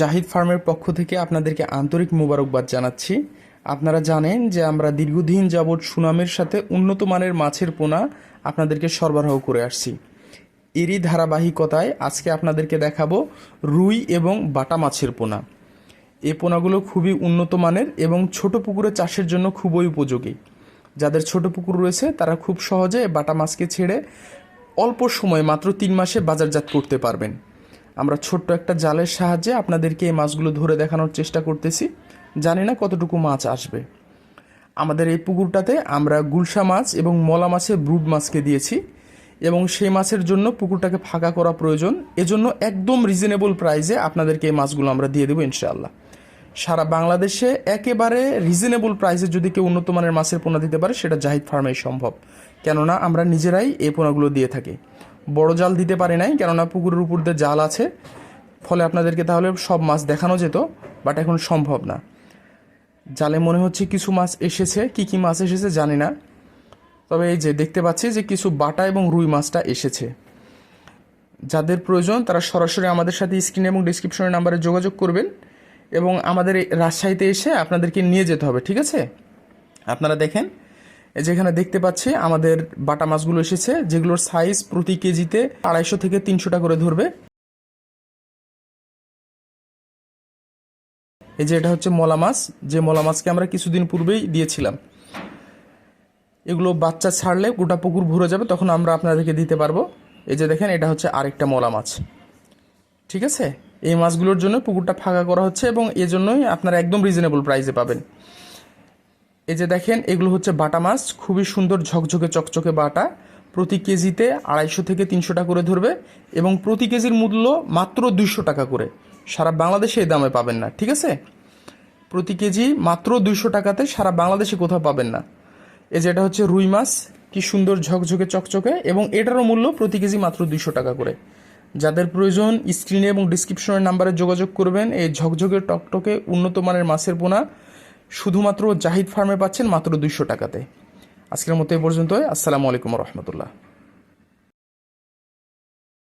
জাহিদ ফার্মের পক্ষ থেকে আপনাদেরকে আন্তরিক মোবারকবাদ জানাচ্ছি। আপনারা জানেন যে আমরা দীর্ঘদিন যাবৎ সুনামের সাথে উন্নত মানের মাছের পোনা আপনাদেরকে সরবরাহ করে আসছি। এরই ধারাবাহিকতায় আজকে আপনাদেরকে দেখাবো রুই এবং বাটা মাছের পোনা। এ পোনাগুলো খুবই উন্নত মানের এবং ছোট পুকুরে চাষের জন্য খুবই উপযোগী। যাদের ছোট পুকুর রয়েছে, তারা খুব সহজে বাটা মাছকে ছেড়ে অল্প সময়, মাত্র তিন মাসে বাজারজাত করতে পারবেন। আমরা ছোট্ট একটা জালের সাহায্যে আপনাদেরকে এই মাছগুলো ধরে দেখানোর চেষ্টা করতেছি। জানি না কতটুকু মাছ আসবে। আমাদের এই পুকুরটাতে আমরা গুলশা মাছ এবং মলা মাছের ব্রুড মাছকে দিয়েছি এবং সেই মাছের জন্য পুকুরটাকে ফাঁকা করা প্রয়োজন। এজন্য একদম রিজনেবল প্রাইসে আপনাদেরকে এই মাছগুলো আমরা দিয়ে দেবো ইনশাআল্লাহ। সারা বাংলাদেশে একেবারে রিজনেবল প্রাইসে যদি কেউ উন্নত মানের মাছের পোনা দিতে পারে, সেটা জাহিদ ফার্মেই সম্ভব। কেননা আমরা নিজেরাই এই পোনাগুলো দিয়ে থাকি। বড় জাল দিতে পারি নাই, কেননা পুকুরের উপর দিয়ে জাল আছে। ফলে আপনাদেরকে তাহলে সব মাছ দেখানো যেত, বাট এখন সম্ভব না। জালে মনে হচ্ছে কিছু মাছ এসেছে, কি কি মাছ এসেছে জানি না। তবে এই যে দেখতে পাচ্ছি যে কিছু বাটা এবং রুই মাছটা এসেছে। যাদের প্রয়োজন তারা সরাসরি আমাদের সাথে স্ক্রিন এবং ডিসক্রিপশনের নাম্বারে যোগাযোগ করবেন এবং আমাদের রাজশাহীতে এসে আপনাদেরকে নিয়ে যেতে হবে, ঠিক আছে? আপনারা দেখেন যেখানে দেখতে পাচ্ছি আমাদের বাটা মাছগুলো এসেছে, যেগুলোর সাইজ প্রতি কেজিতে আড়াইশো থেকে তিনশো টাকা করে ধরবে। এই যে এটা হচ্ছে মলা মাছ, যে মলা মাছকে আমরা কিছুদিন পূর্বেই দিয়েছিলাম। এগুলো বাচ্চা ছাড়লে গোটা পুকুর ভরে যাবে, তখন আমরা আপনাদেরকে দিতে পারব। এই যে দেখেন, এটা হচ্ছে আরেকটা মলা মাছ। ঠিক আছে? এই মাছগুলোর জন্য পুকুরটা ফাঁকা করা হচ্ছে এবং এজন্যই আপনারা একদম রিজনেবল প্রাইসে পাবেন। এই যে দেখেন, এগুলো হচ্ছে বাটা মাছ। খুবই সুন্দর ঝকঝকে চকচকে বাটা। প্রতি কেজিতে আড়াইশো থেকে তিনশো টাকা করে ধরবে এবং প্রতি কেজির মূল্য মাত্র দুইশো টাকা করে। সারা বাংলাদেশে এই দামে পাবেন না, ঠিক আছে? প্রতি কেজি মাত্র দুইশো টাকাতে সারা বাংলাদেশে কোথাও পাবেন না। এই যে এটা হচ্ছে রুই মাছ, কি সুন্দর ঝকঝকে চকচকে এবং এটারও মূল্য প্রতি কেজি মাত্র দুইশো টাকা করে। যাদের প্রয়োজন, স্ক্রিনে এবং ডিসক্রিপশনের নাম্বারে যোগাযোগ করবেন। এই ঝকঝকে, টকটকে, উন্নত মানের মাছের পোনা শুধুমাত্র জাহিদ ফার্মে পাচ্ছেন মাত্র দুইশো টাকাতে। আজকের মতো এই পর্যন্ত আসসালামু আলাইকুম রহমতুল্লাহ।